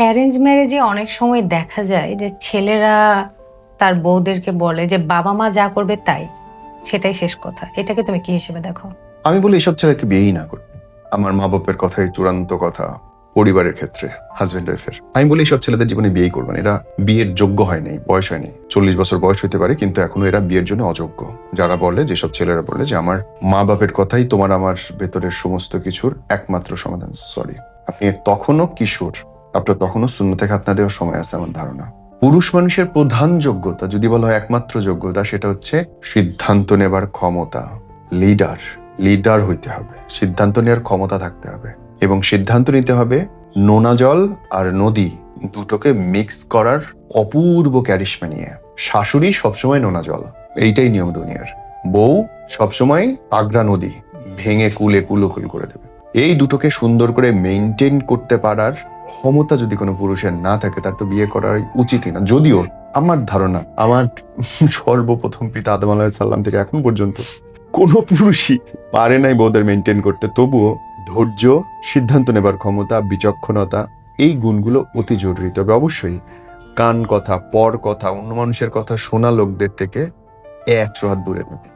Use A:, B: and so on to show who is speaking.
A: Arrange ম্যারেজে অনেক সময় দেখা যায় যে ছেলেরা তার বউদেরকে বলে যে, বাবা মা যা করবে তাই। সেটাই শেষ কথা। এটাকে তুমি কি হিসেবে দেখো?
B: আমি বলি, এসব ছেলেকে বিয়েই না করবে আমার মা বাপের কথাই চূড়ান্ত কথা পরিবারের ক্ষেত্রে হাজবেন্ড ওয়াইফের আমি বলি এইসব ছেলেদের জীবনে বিয়েই করবেন এরা বিয়ের যোগ্য হয় নাই, বয়স হয়নি চল্লিশ বছর বয়স হতে পারে, কিন্তু এখনও এরা বিয়ের জন্য অযোগ্য। যারা বলে, যেসব ছেলেরা বলে যে, আমার মা বাপের কথাই তোমার আমার ভেতরের সমস্ত কিছুর একমাত্র সমাধান। সরি আপনি তখনও কিশোর। আপনার তখনও শূন্য থেকে হাত না দেওয়ার সময় আছে আমার ধারণা। পুরুষ মানুষের প্রধান যোগ্যতা, যদি বলা হয় একমাত্র যোগ্যতা, সেটা হচ্ছে সিদ্ধান্ত নেবার ক্ষমতা। লিডার লিডার হইতে হবে। সিদ্ধান্ত নেওয়ার ক্ষমতা থাকতে হবে। এবং সিদ্ধান্ত নিতে হবে নোনা জল আর নদী দুটোকে মিক্স করার অপূর্ব ক্যারিশমা নিয়ে। শাশুড়ি সবসময় নোনা জল, এইটাই নিয়ম দুনিয়ার। বউ সবসময় আগ্রা নদী, ভেঙে কুলে কুলোকুল করে দেবে। এই দুটোকে সুন্দর করে মেনটেন করতে পারার ক্ষমতা যদি কোনো পুরুষের না থাকে, তার তো বিয়ে করার উচিতই না। যদিও আমার ধারণা, আমার সর্বপ্রথম পিতা আদম আলাহিসাল্লাম থেকে এখন পর্যন্ত কোনো পুরুষই পারে নাই বউদের মেনটেন করতে। তবুও ধৈর্য, সিদ্ধান্ত নেবার ক্ষমতা, বিচক্ষণতা, এই গুণগুলো অতি জরুরি। তবে অবশ্যই কান কথা, পর কথা, অন্য মানুষের কথা শোনা লোকদের থেকে একশো হাত দূরে থাকবে।